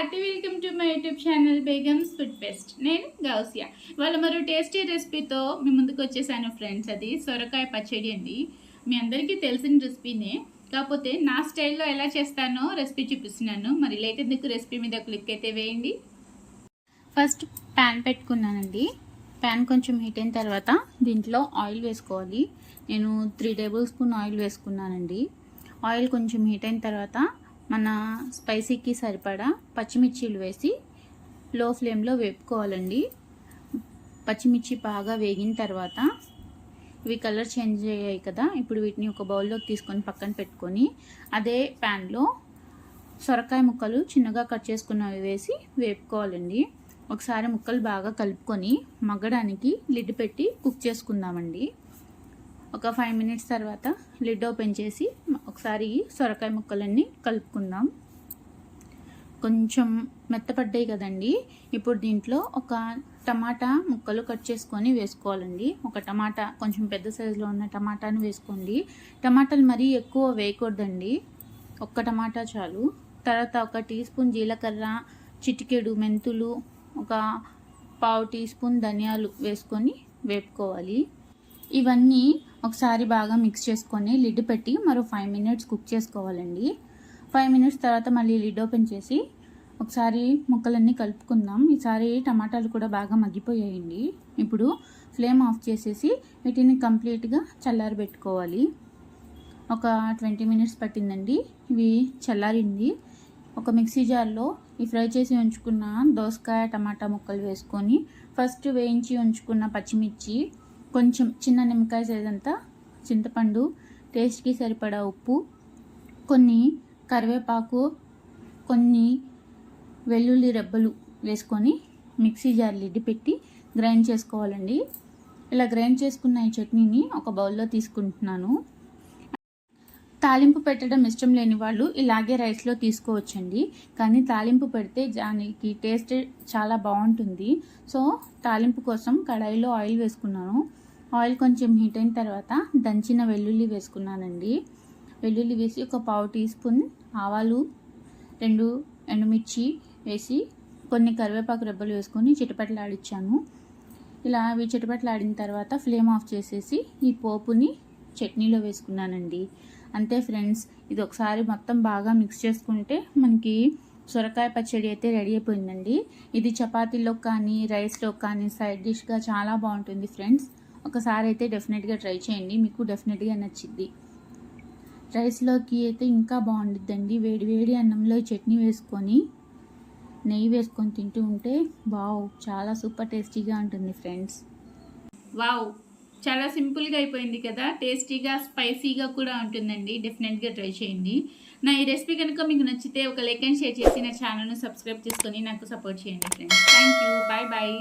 Hearty welcome to my YouTube channel Begum's food best. నేను గౌసియా. వాళ్ళ మరో టేస్టీ రెసిపీతో మీ ముందుకు వచ్చేసాను ఫ్రెండ్స్ అది సొరకాయ పచ్చడి అండి. మీ అందరికీ తెలిసిన రెసిపీనే. కాకపోతే నా స్టైల్లో ఎలా చేస్తానో రెసిపీ చూపిస్తున్నాను. మరి లేట్ ఎందుకు రెసిపీ మీద క్లిక్ అయితే వేయండి. ఫస్ట్ ప్యాన్ పెట్టుకున్నానండి. ప్యాన్ కొంచెం హీట్ అయిన తర్వాత దీంట్లో ఆయిల్ వేసుకోవాలి. నేను త్రీ టేబుల్ స్పూన్ ఆయిల్ వేసుకున్నానండి. ఆయిల్ కొంచెం హీట్ అయిన తర్వాత మన స్పైసీకి సరిపడా పచ్చిమిర్చీలు వేసి లో ఫ్లేమ్లో వేపుకోవాలండి. పచ్చిమిర్చి బాగా వేగిన తర్వాత ఇవి కలర్ చేంజ్ అయ్యాయి కదా ఇప్పుడు వీటిని ఒక బౌల్లోకి తీసుకొని పక్కన పెట్టుకొని అదే ప్యాన్లో సొరకాయ ముక్కలు చిన్నగా కట్ చేసుకున్నవి వేసి వేపుకోవాలండి. ఒకసారి ముక్కలు బాగా కలుపుకొని మగ్గడానికి లిడ్ పెట్టి కుక్ చేసుకుందామండి. ఒక ఫైవ్ మినిట్స్ తర్వాత లిడ్ ఓపెన్ చేసి ఒకసారి సొరకాయ ముక్కలన్నీ కలుపుకుందాం. కొంచెం మెత్తపడ్డాయి కదండి. ఇప్పుడు దీంట్లో ఒక టమాటా ముక్కలు కట్ చేసుకొని వేసుకోవాలండి. ఒక టమాటా కొంచెం పెద్ద సైజులో ఉన్న టమాటాను వేసుకోండి. టమాటాలు మరీ ఎక్కువ వేయకూడదండి. ఒక్క టమాటా చాలు. తర్వాత ఒక టీ స్పూన్ జీలకర్ర చిటికెడు మెంతులు ఒక పావు టీ స్పూన్ ధనియాలు వేసుకొని వేపుకోవాలి. ఇవన్నీ ఒకసారి బాగా మిక్స్ చేసుకొని లిడ్ పెట్టి మరో ఫైవ్ మినిట్స్ కుక్ చేసుకోవాలండి. ఫైవ్ మినిట్స్ తర్వాత మళ్ళీ లిడ్ ఓపెన్ చేసి ఒకసారి ముక్కలన్నీ కలుపుకుందాం. ఈసారి టమాటాలు కూడా బాగా మగ్గిపోయాయండి. ఇప్పుడు ఫ్లేమ్ ఆఫ్ చేసేసి వీటిని కంప్లీట్గా చల్లారబెట్టుకోవాలి ఒక ట్వంటీ మినిట్స్ పట్టిందండి. ఇవి చల్లారింది. ఒక మిక్సీ జార్లో ఈ ఫ్రై చేసి ఉంచుకున్న దోసకాయ టమాటా ముక్కలు వేసుకొని ఫస్ట్ వేయించి ఉంచుకున్న పచ్చిమిర్చి కొంచెం చిన్న నిమ్మకాయ సైజ్ అంతా చింతపండు టేస్ట్కి సరిపడా ఉప్పు కొన్ని కరివేపాకు కొన్ని వెల్లుల్లి రెబ్బలు వేసుకొని మిక్సీ జార్ లిడ్డి పెట్టి గ్రైండ్ చేసుకోవాలండి. ఇలా గ్రైండ్ చేసుకున్న ఈ చట్నీని ఒక బౌల్లో తీసుకుంటున్నాను. తాలింపు పెట్టడం ఇష్టం లేని వాళ్ళు ఇలాగే రైస్లో తీసుకోవచ్చండి. కానీ తాలింపు పెడితే దానికి టేస్ట్ చాలా బాగుంటుంది. సో తాలింపు కోసం కడాయిలో ఆయిల్ వేసుకున్నాను. ఆయిల్ కొంచెం హీట్ అయిన తర్వాత దంచిన వెల్లుల్లి వేసుకున్నానండి. వెల్లుల్లి వేసి ఒక పావు టీ స్పూన్ ఆవాలు రెండు ఎండుమిర్చి వేసి కొన్ని కరివేపాకు రెబ్బలు వేసుకొని చిటపట్లాడిచ్చాను. ఇలా అవి చిటపట్లాడిన తర్వాత ఫ్లేమ్ ఆఫ్ చేసేసి ఈ పోపుని చట్నీలో వేసుకున్నానండి. అంతే ఫ్రెండ్స్ ఇది ఒకసారి మొత్తం బాగా మిక్స్ చేసుకుంటే మనకి సొరకాయ పచ్చడి అయితే రెడీ అయిపోయిందండి. ఇది చపాతీలో కానీ రైస్లో కానీ సైడ్ డిష్గా చాలా బాగుంటుంది ఫ్రెండ్స్. ఒకసారి అయితే డెఫినెట్గా ట్రై చేయండి. మీకు డెఫినెట్గా నచ్చిద్ది. రైస్లోకి అయితే ఇంకా బాగుండిద్దండి. వేడి వేడి అన్నంలో చట్నీ వేసుకొని నెయ్యి వేసుకొని తింటూ ఉంటే వావ్ చాలా సూపర్ టేస్టీగా ఉంటుంది ఫ్రెండ్స్. వావ్ చాలా సింపుల్గా అయిపోయింది కదా? టేస్టీగా స్పైసీగా కూడా ఉంటుందండి. డెఫినెట్గా ట్రై చేయండి. నా ఈ రెసిపీ కనుక మీకు నచ్చితే ఒక లైక్ అండ్ షేర్ చేసి నా ఛానల్ను సబ్స్క్రైబ్ చేసుకొని నాకు సపోర్ట్ చేయండి friends. Thank you bye bye.